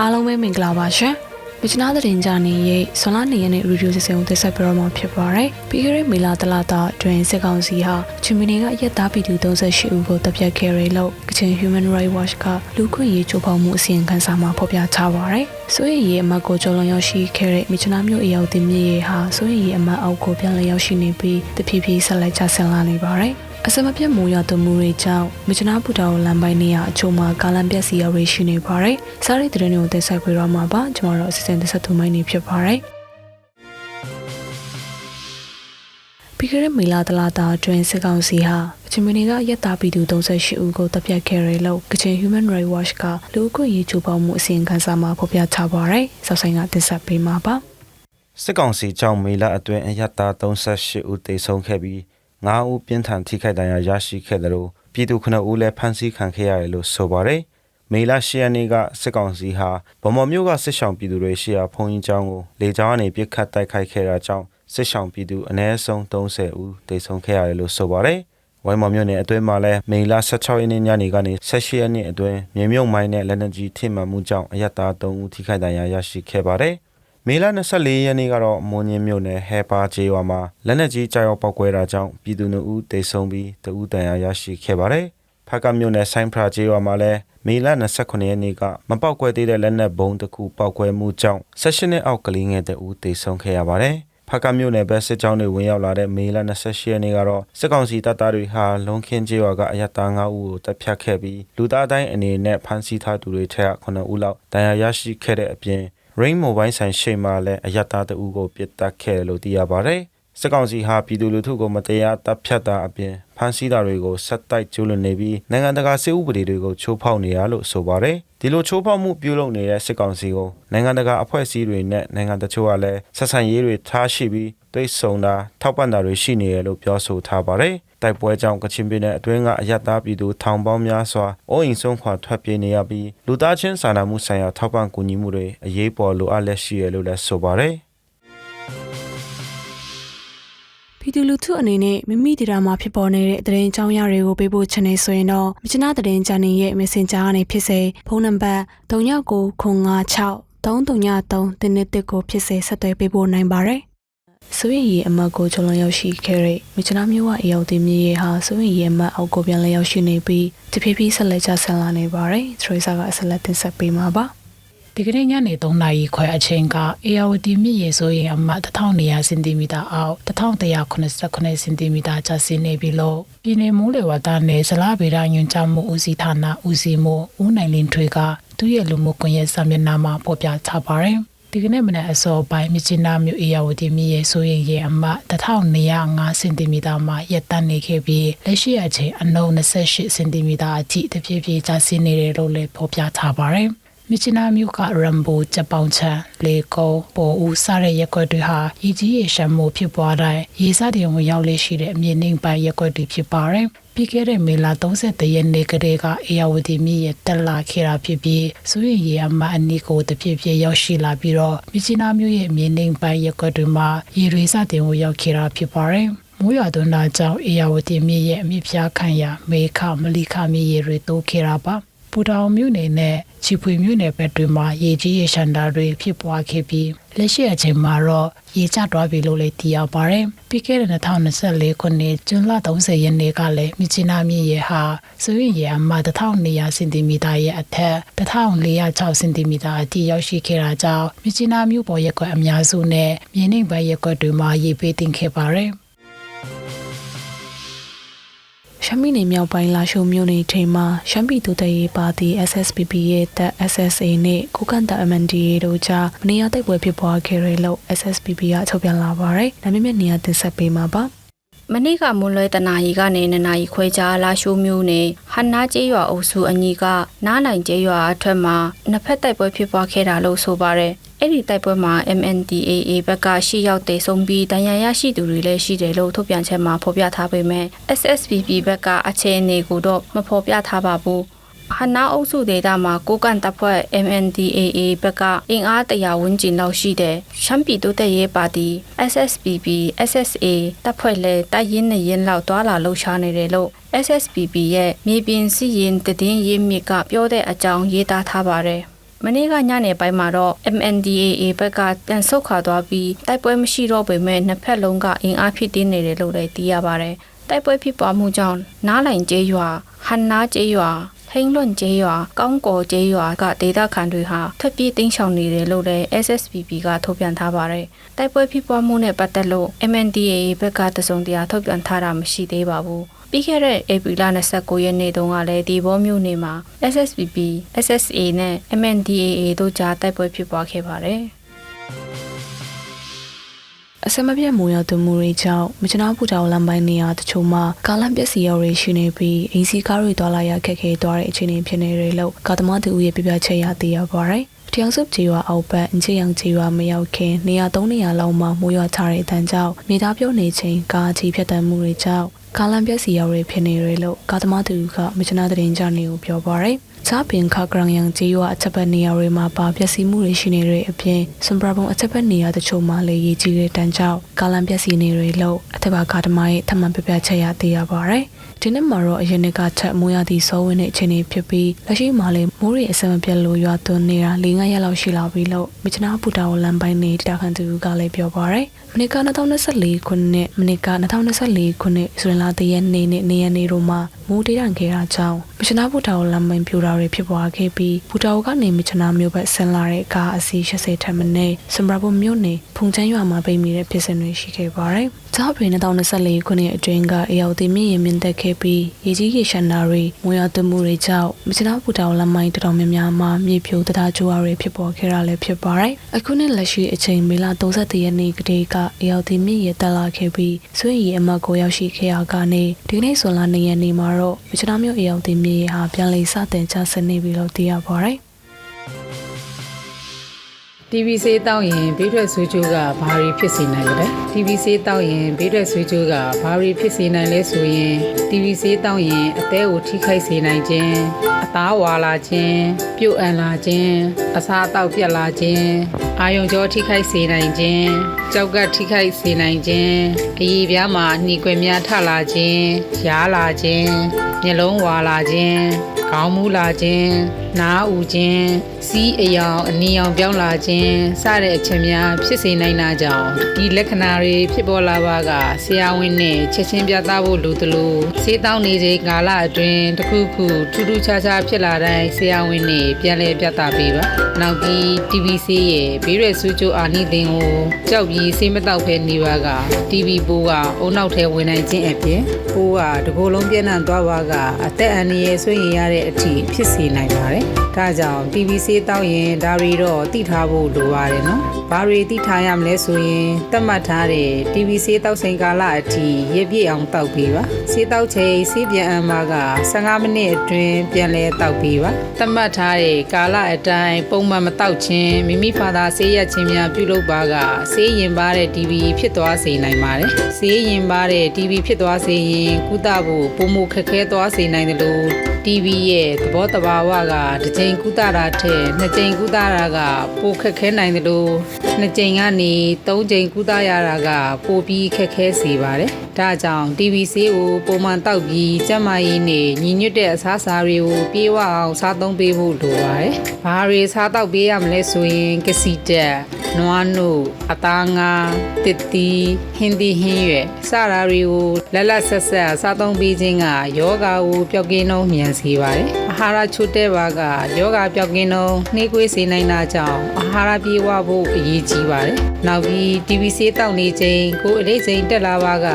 အားလုံးပဲမင်္ဂလာပါရှင်။မြချနာသတင်းကြနေရဲ့ဇွန်လ2ရက်နေ့ရီဒီယိုစီစဉ်ကိုတင်ဆက်ပြတော့မှာဖြစ်ပါတယ်။ပြီးခဲ့တဲ့မေလတလတာတွင်စစ်ကောင်စီဟာချီမီနီကအရက်သားပြည်သူ38ဦးကိုတပ်ဖြတ်ခဲ့ရလို့ကချင် Human Rights Watch ကလူခွင့်ရေးချိုးဖောက်မှုအစီရင်ခံစာမှာဖော်ပြထားပါတယ်။ဆိုရင်ရေအမတ်ကိုကျော်လွန်ရောက်ရှိခဲ့တဲ့မြချနာမျိုးအရောက်တင်မြေရေဟာဆိုရင်ရေအမတ်အောက်ကိုပြန်လည်ရောက်ရှိနေပြီးတဖြည်းဖြည်းဆက်လက်ကျဆင်းလာနေပါတယ်။ အစမပြတ်မိုးရွာသွန်းမှုတွေကြောင့်မြချနာပူတာကိုလမ်းပိုင်းနေရအချို့မှာကာလန်ပြက်စီရောက်ရရှိနေပါတယ်။စားရိတ်တဲ့တွေကိုတင်ဆက်ပေးတော့မှာပါ။ကျွန်တော်တို့အစီအစဉ်တစ်ဆက်သူမိုင်းနေဖြစ်ပါတယ်။ပြီးခဲ့တဲ့မေလတလတာအတွင်းစစ်ကောင်စီဟာကချင်ပြည်နယ်ကရက်သားပြည်သူ38ဦးကိုတပ်ဖြတ်ခဲ့ရလို့ကချင် Human Rights Watch ကလူ့အခွင့်အရေးချိုးဖောက်မှုအစီရင်ခံစာမှာဖော်ပြထားပါတယ်။စောက်ဆိုင်ကတင်ဆက်ပေးမှာပါ။စစ်ကောင်စီကြောင့်မေလအတွင်းအရတာ38ဦးသေဆုံးခဲ့ပြီး 9ဦးပြင်းထန်ထိခိုက်ဒဏ်ရာရရှိခဲ့တယ်လို့ပြည်သူ9ဦးလည်းဖမ်းဆီးခံခဲ့ရတယ်လို့ဆိုပါတယ်။မေလ10ရက်နေ့ကစစ်ကောင်စီဟာဗမော်မြို့ကစစ်ဆောင်ပြည်သူတွေရှိရာဖုန်ကြီးကျောင်းကိုလေကြောင်းကနေပစ်ခတ်တိုက်ခိုက်ခဲ့တာကြောင့်စစ်ဆောင်ပြည်သူအ ਨੇ ဆုံး30ဦးသေဆုံးခဲ့ရတယ်လို့ဆိုပါတယ်။ဝိုင်းမော်မြို့နယ်အတွင်းမှာလည်းမေလ16ရက်နေ့ညနေကနေ18ရက်နေ့အတွင်းမြေမြုပ်မိုင်းနဲ့လက်နက်ကြီးထိမှန်မှုကြောင့်အရတာ3ဦးထိခိုက်ဒဏ်ရာရရှိခဲ့ပါတယ်။ မေလ24ရက်နေ့ကတော့မွန်ညင်းမြို့နယ်ဟဲပါကျေးရွာမှာလက်နက်ကြီးကြောက်ရောက်ပောက်ကွဲတာကြောင့်ပြည်သူနှုတ်ဦးတိတ်ဆုံးပြီးတဦးတန်ရာရရှိခဲ့ပါတယ်။ဖက်ကမြို့နယ်ဆိုင်းဖရာကျေးရွာမှာလည်းမေလ29ရက်နေ့ကမပောက်ကွဲသေးတဲ့လက်နက်ဘုံတစ်ခုပောက်ကွဲမှုကြောင့်16နှစ်အောက်ကလေးငယ်တဦးတိတ်ဆုံးခဲ့ရပါတယ်။ဖက်ကမြို့နယ်ဘက်စစ်ကြောင်းတွေဝင်ရောက်လာတဲ့မေလ28ရက်နေ့ကတော့စစ်ကောင်စီတပ်သားတွေဟာလုံခင်းကျေးရွာကအရတား9ဦးကိုတပ်ဖြတ်ခဲ့ပြီးလူသားတိုင်းအနေနဲ့ဖမ်းဆီးထားသူတွေထက်9ဦးလောက်တန်ရာရရှိခဲ့တဲ့အပြင် Rain Mobile ဆိုင်ရှိမှလည်းအယက်သားတအူးကိုပြစ်တက်ခဲ့တယ်လို့သိရပါတယ်။စစ်ကောင်စီဟာပြည်သူလူထုကိုမတရားတပ်ဖြတ်တာအပြင်ဖမ်းဆီးတာတွေကိုဆက်တိုက်ကျူးလွန်နေပြီးနိုင်ငံတကာစစ်ဥပဒေတွေကိုချိုးဖောက်နေရလို့ဆိုပါတယ်။ဒီလိုချိုးဖောက်မှုပြုလုပ်နေတဲ့စစ်ကောင်စီကိုနိုင်ငံတကာအဖွဲ့အစည်းတွေနဲ့နိုင်ငံတချို့ကလည်းဆက်ဆံရေးတွေထားရှိပြီး တိတ်ဆုံတာထောက်ပံ့တာတွေရှိနေရလို့ပြောဆိုထားပါတယ်။တိုက်ပွဲကြောင့်ကချင်ပြည်နယ်အတွင်းကအယက်သားပြည်သူထောင်ပေါင်းများစွာအိုးအိမ်ဆုံးခွာထွက်ပြေးနေရပြီးလူသားချင်းစာနာမှုဆိုင်ရာထောက်ပံ့ကူညီမှုတွေအရေးပေါ်လိုအပ်လက်ရှိရလို့လည်းဆိုပါတယ်။ပြည်သူလူထုအနေနဲ့မိမိတရားမှာဖြစ်ပေါ်နေတဲ့သတင်းကြောင်းရတွေကိုပေးဖို့ချင်နေဆိုရင်တော့မြချနာသတင်းချန်နယ်ရဲ့ Messenger ကနေဖြစ်စေဖုန်းနံပါတ်3996 333တင်းတစ်ကိုဖြစ်စေဆက်သွယ်ပေးဖို့နိုင်ပါတယ်။ ဆိုရင်ရေအမတ်ကိုချုံလွန်ရောက်ရှိခဲ့တဲ့မြချနာမျိုးဝအရောက်တင်မြေဟာဆိုရင်ရေအမတ်အောက်ကိုပြန်လည်ရောက်ရှိနေပြီးတဖြည်းဖြည်းဆက်လက်ကျဆင်းလာနေပါတယ်။ထရီဆာကအဆက်လက်တင်ဆက်ပေးမှာပါ။ဒီကနေ့ညနေ3နာရီခွဲအချိန်ကအေယာဝတီမြစ်ရေဆိုရင်အမှတ်1400စင်တီမီတာအောက်1189စင်တီမီတာကျဆင်းနေပြီလို့ပြည်내မိုးလေဝသနဲ့ဇလားဗေဒညွှန်ကြားမှုဦးစီးဌာနဦးစီးမှုဦးနိုင်လင်းထွေကသူ့ရဲ့လူမှုကွန်ရက်စာမျက်နှာမှာဖော်ပြထားပါတယ် ဒီကနေ့မနက်အစောပိုင်းမြစ်ကြီးနားမြို့အေယာဝတီမြစ်ရေဆိုရင်ရေအမှတ်1205စင်တီမီတာမှာရပ်တန့်နေခဲ့ပြီးလက်ရှိအချိန်အနှုံ28စင်တီမီတာအထိတဖြည်းဖြည်းကျဆင်းနေတယ်လို့လည်းဖော်ပြထားပါတယ်မြချနာမျိုးကရမ်ဘိုဂျပန်ချန်လေကုန်းပေါ်ဦးစတဲ့ရက်ွက်တွေဟာရေကြီးရေရှမ်းမှုဖြစ်ပွားတိုင်းရေစတင်ဝင်ရောက်လေရှိတဲ့အမြင့်နှိမ်ပိုင်းရက်ွက်တွေဖြစ်ပါတယ် ပြီးခဲ့တဲ့မေလ30ရက်နေ့ကတည်းကအေယာဝတီမြစ်ရဲ့တက်လာခဲ့တာဖြစ်ပြီးဆိုရင်ရေအမအနီကိုတဖြည်းဖြည်းရောက်ရှိလာပြီးတော့မြချနာမျိုးရဲ့အမြင့်နှိမ်ပိုင်းရက်ွက်တွေမှာရေတွေစတင်ဝင်ရောက်ခဲ့တာဖြစ်ပါတယ်မိုးရွာသွန်းတာကြောင့်အေယာဝတီမြစ်ရဲ့အမြင့်ဖျားခံရမေခမလိခမြစ်ရေတွေတိုးခဲ့တာပါ ပူတောင်မြို့နယ်နဲ့ချီဖွေမြို့နယ်ဘက်တွေမှာရေကြီးရေရှမ်းတာတွေဖြစ်ပွားခဲ့ပြီးလက်ရှိအချိန်မှာတော့ရေကျသွားပြီလို့လည်းသိရပါတယ်။ပြီးခဲ့တဲ့2024ခုနှစ်ဇွန်လ30ရက်နေ့ကလည်းမြချီနာမြစ်ရေဟာဆိုရင်ရေအမှ1200စင်တီမီတာရဲ့အထက်1406စင်တီမီတာအထိရောက်ရှိခဲ့တာကြောင့်မြချီနာမြို့ပေါ်ရက်ကွက်အများစုနဲ့မြေနိမ့်ဘက်ရက်ကွက်တွေမှာရေပေးတင်ခဲ့ပါတယ်။ ရှမ်းပြည်နယ်မြောက်ပိုင်းလာရှုံမြို့နယ်ထိမှာရှမ်းပြည်သူ့တပ်ရေးပါတီ SSPP ရဲ့တပ် SSA နဲ့ကိုကန့်တပ် MNDAA တို့ကြားမနေရတိုက်ပွဲဖြစ်ပွားခဲ့ရလို့ SSPP ကထုတ်ပြန်လာပါတယ်။ဒါပေမဲ့နေရာတင်ဆက်ပေးမှာပါ။မနေ့ကမွန်လွဲတနာရီကနေနနာရီခွဲကြားလာရှိုးမျိုးနဲ့ဟန်နာကျေးရွာအုပ်စုအညီကနားနိုင်ကျေးရွာအထက်မှာနှစ်ဖက်တိုက်ပွဲဖြစ်ပွားခဲ့တာလို့ဆိုပါရယ် အဲ့ဒီတိုက်ပွဲမှာ MNDAA ဘက်ကရှိရောက်တေဆုံးပြီးတန်ရာရရှိသူတွေလည်းရှိတယ်လို့ထုတ်ပြန်ချက်မှာဖော်ပြထားပေမဲ့ SSPP ဘက်ကအခြေအနေကိုတော့မဖော်ပြထားပါဘူးဟနာအုပ်စုဒေတာမှာကိုကန်တပ်ဖွဲ့ MNDAA ဘက်ကအင်အားတရာဝန်းကျင်လောက်ရှိတဲ့ရှမ်းပြည်တိုးတက်ရေးပါတီ SSPP SSA တပ်ဖွဲ့လဲတိုက်ရင်နဲ့ရင်လောက်တွာလာလှုပ်ရှားနေတယ်လို့ SSPP ရဲ့မြေပြင်စီရင်တည်င်းရေးမြစ်ကပြောတဲ့အကြောင်းရေးသားထားပါတယ် မနေ့ကညနေပိုင်းမှာတော့ MNDAA ဘက်ကပြန်ဆုတ်ခွာသွားပြီးတိုက်ပွဲမရှိတော့ပေမဲ့နှစ်ဖက်လုံးကအင်အားဖြစ်တင်းနေတယ်လို့လည်းသိရပါတယ်။တိုက်ပွဲဖြစ်ပွားမှုကြောင့်နားလိုင်ကျေးရွာဟန်နာကျေးရွာဟိန်းလွန်ကျေးရွာကောင်းကော်ကျေးရွာကဒေသခံတွေဟာထွက်ပြေးတိမ်းရှောင်နေတယ်လို့လည်း SSPP ကထုတ်ပြန်ထားပါတယ်။တိုက်ပွဲဖြစ်ပွားမှုနဲ့ပတ်သက်လို့ MNDAA ဘက်ကတစုံတရာထုတ်ပြန်ထားတာမရှိသေးပါဘူး။ ပြီးခဲ့တဲ့ဧပြီလ29ရက်နေ့တုန်းကလည်းဒီဘောမျိုးနေမှာ SSPP, SSA နဲ့ MNDAA တို့ကြားတိုက်ပွဲဖြစ်ပွားခဲ့ပါတယ်။အစမပြတ်မူရသွမှုတွေကြောင့်မချနာပူတောင်လမ်းပိုင်းနေရာတချို့မှာကာလပျက်စီးရောက်ရရှိနေပြီးအင်းစီကားတွေတွာလာရခက်ခဲသွားတဲ့အခြေအနေဖြစ်နေတယ်လို့ကာသမားတူရဲ့ပြပြချက်ရသိရပါတယ်။တယောက်စုကြေးရွာအောက်ဘက်အင်ချေရောင်ကြေးရွာမရောက်ခင်နေရာ၃နေရာလောက်မှာမူရချတဲ့အတန်းကြောင့်နေသားပြုတ်နေချိန်ကားချီဖြတ်တမ်းမှုတွေကြောင့် ကာလပျက်စီးရောက်ရဖြစ်နေတယ်လို့ကာသမားတူကမချနာသတင်းကြနေကိုပြောပါတယ်။စားပင်ခါဂရန်ယန်ဂျီရွာအချက်ပတ်နေရာတွေမှာပါပျက်စီးမှုတွေရှိနေတဲ့အပြင်စံပရာဘုံအချက်ပတ်နေရာတချို့မှာလည်းရည်ကြီးတဲ့တန်းကြောင့်ကာလံပျက်စီးနေတွေလို့အထက်ပါကာဓမာရဲ့ထပ်မံပြပြချက်ရသိရပါဗျ။ ဒီနေ့မှာတော့အရင်ကထက်မိုးရသည့်စောဝင်တဲ့အခြေအနေဖြစ်ပြီးလက်ရှိမှာလည်းမိုးရီအစမပြတ်လို့ရွာသွန်းနေတာ၄၅ရက်လောက်ရှိလာပြီလို့မြချနာပူတာဝလန်ပိုင်းနေတတာခန်သူကလည်းပြောပါရယ်။မနစ်က2024ခုနှစ်မနစ်က2024ခုနှစ်ဆိုရင်လာတရက်နေနဲ့နေရနေတို့မှာမိုးတေးတံခဲ့တာကြောင့်မြချနာပူတာဝလန်ပိုင်းပြူတာတွေဖြစ်ပွားခဲ့ပြီးပူတာဝကနေမြချနာမျိုးဘက်ဆင်းလာတဲ့ကားအစီ80ထက်မနည်းစံပရာဘုံမြို့နယ်ဖုန်ချမ်းရွာမှာပိတ်မိတဲ့ဖြစ်စဉ်တွေရှိခဲ့ပါရယ်။ ကြောက်ပင်2024ခုနှစ်အတွင်းကအေယော်တီမြင့်ရင်မြင့်တက်ခဲ့ပြီးရေကြီးရေရှမ်းတာတွေမွေရသွမှုတွေကြောင့်မြချနာပူတာဝလန်ပိုင်းတော်တော်များများမှာမြေပြိုတထားကြိုးရတွေဖြစ်ပေါ်ခဲ့တာလည်းဖြစ်ပါရယ်။အခုနှစ်လက်ရှိအချိန်မေလ31ရက်နေ့ကတည်းကအေယော်တီမြင့်ရတက်လာခဲ့ပြီးဆွေးရီအမတ်ကိုရောက်ရှိခဲ့ရကနေဒီနေ့ဆိုလာနေရက်နေ့မှာတော့မြချနာမြို့အေယော်တီမြင့်ရဟာပြန်လည်စတင်ချဆနေပြီလို့သိရပါရယ် TV ဆေးတောက်ရင်ဘေးထွက်ဆွေးကြိုးကဘာတွေဖြစ်စေနိုင်လဲ TV ဆေးတောက်ရင်ဘေးထွက်ဆွေးကြိုးကဘာတွေဖြစ်စေနိုင်လဲဆိုရင် TV ဆေးတောက်ရင်အသေးကိုထိခိုက်စေနိုင်ခြင်းအသားဝါလာခြင်းပြုတ်အန်လာခြင်းအစာအသောက်ပြတ်လာခြင်းအာယုံကြောထိခိုက်စေနိုင်ခြင်းကြောက်ကထိခိုက်စေနိုင်ခြင်းအည်ပြားမှာနှီးကွယ်များထလာခြင်းရားလာခြင်းမျက်လုံးဝါလာခြင်းခေါင်းမူးလာခြင်းနားဥခြင်းစီးအယောင်အနီရောင်ပြောင်းလာခြင်းစတဲ့အချက်များဖြစ်စေနိုင်တာကြောင့်ဒီလက္ခဏာတွေဖြစ်ပေါ်လာပါကဆရာဝန်နဲ့ချက်ချင်းပြသဖို့လိုသလိုစေးတောင်းနေချိန်ကာလအတွင်းတစ်ခုခုထူးထူးခြားခြားဖြစ်လာတိုင်းဆရာဝန်နဲ့ပြန်လည်ပြသပေးပါနောက်ပြီး TVC ရဲ့ဘေးရွယ်ဆူးကျိုးအာနိသင်ကိုကြောက်ပြီးစေးမတော့ဖဲနေပါက TV ပိုးကအုံနောက်ထဲဝင်နိုင်ခြင်းအပြင်ပိုးကတကိုယ်လုံးပြန့်နှံ့သွားပါကအသက်အန္တရာယ်ဆွေးရင်ရတဲ့အထိဖြစ်စေနိုင်ပါတယ်ဒါကြောင့် TVC တောက်ရင်ဒါတွေတော့သိထားဖို့လိုပါတယ်နော်။ဘာတွေသိထားရမလဲဆိုရင်သတ်မှတ်ထားတဲ့ TVC တောက်ချိန်ကာလအထိရပြည့်အောင်တောက်ပေးပါ။ဆေးတောက်ချိန်ဆေးပြန်အမ်းပါက15မိနစ်အတွင်းပြန်လဲတောက်ပေးပါ။သတ်မှတ်ထားတဲ့ကာလအတိုင်းပုံမှန်မတောက်ခြင်းမိမိဖာသာဆေးရခြင်းများပြုလုပ်ပါကဆေးရင်ပါတဲ့ TB ဖြစ်သွားစေနိုင်ပါတယ်။ဆေးရင်ပါတဲ့ TB ဖြစ်သွားစေရင်ကုသဖို့ပုံမှုခက်ခဲသွားစေနိုင်တယ်လို့ TV ရဲ့သဘောတဘာဝကတစ်ချိန်ကုသတာထက်နှစ်ချိန်ကုသတာကပိုခက်ခဲနိုင်တယ်လို့နှစ်ချိန်ကနေသုံးချိန်ကုသရတာကပိုပြီးခက်ခဲစေပါတယ်။ဒါကြောင့် TV ဆေးကိုပုံမှန်တောက်ပြီးကျန်းမာရေးနဲ့ညီညွတ်တဲ့အစားအစာတွေကိုပြေဝအောင်စားသုံးပေးဖို့လိုပါတယ်။ဘာတွေစားတောက်ပေးရမလဲဆိုရင်ကစီတက်နွားနို့အသားငါတစ်တီဟင်းသီးဟင်းရွက်စတာတွေကိုလက်လက်ဆက်ဆက်စားသုံးပေးခြင်းကယောဂါကိုပျောက်ကင်းနှုံးမြန်စေပါတယ်။အာ ဟာရချို့တဲ့ပါကယောဂါပျောက်ကင်းနှုံးနှေးကွေးစေနိုင်တာကြောင့်အာဟာရပြေဝဖို့အရေးကြီးပါတယ်။နောက်ပြီး TV ဆေးတောက်နေချိန်ကိုယ်အလေးချိန်တက်လာပါက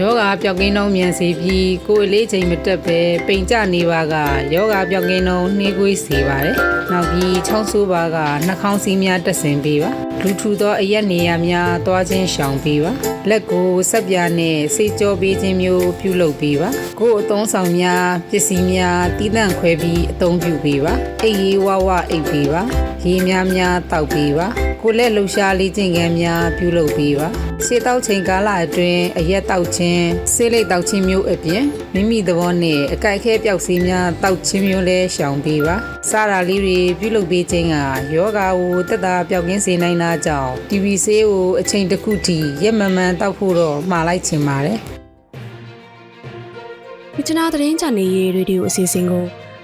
ယောဂါပျောက်ကင်းနှုံးမြန်စေပြီးကိုယ်အလေးချိန်မတက်ပဲပိန်ကျနေပါကယောဂါပျောက်ကင်းနှုံးနှေးကွေးစေပါတယ်။နောက်ပြီးချောင်းဆိုးပါကနှာခေါင်းစည်းများတက်ဆင်ပေးပါ။လူထူသောအရက်နေရာများသွားခြင်းရှောင်ပေးပါ။လက်ကိုဆက်ပြာနဲ့စေကြောပေးခြင်းမျိုးပြုလုပ်ပေးပါ။ကိုယ်အသုံးဆောင်များပစ္စည်းများတီးတန့်ခွဲပြီးအသုံးပြုပေးပါ။အိပ်ရေးဝဝအိပ်ပေးပါ။ရေများများတောက်ပေးပါ။ကိုယ်လက်လှူရှားလေးခြင်းကံများပြုလုပ်ပေးပါ။စေတောက်ချိန်ကာလအတွင်းအရက်တောက်ခြင်းဆေးလိပ်တောက်ခြင်းမျိုးအပြင်မိမိသဘောနဲ့အကြိုက်ခဲပျောက်စီးများတောက်ခြင်းမျိုးလည်းရှောင်ပေးပါ။စားတာလေးတွေပြုလုပ်ပေးခြင်းကယောဂါကိုတက်တာပျောက်ကင်းစေနိုင်တာကြောင့် TV ဆေးကိုအချိန်တစ်ခုထိရက်မမှန်တောက်ဖို့တော့မှားလိုက်ချင်ပါတယ်။မြချနာသတင်းချန်နေရေးရေဒီယိုအစီအစဉ်ကို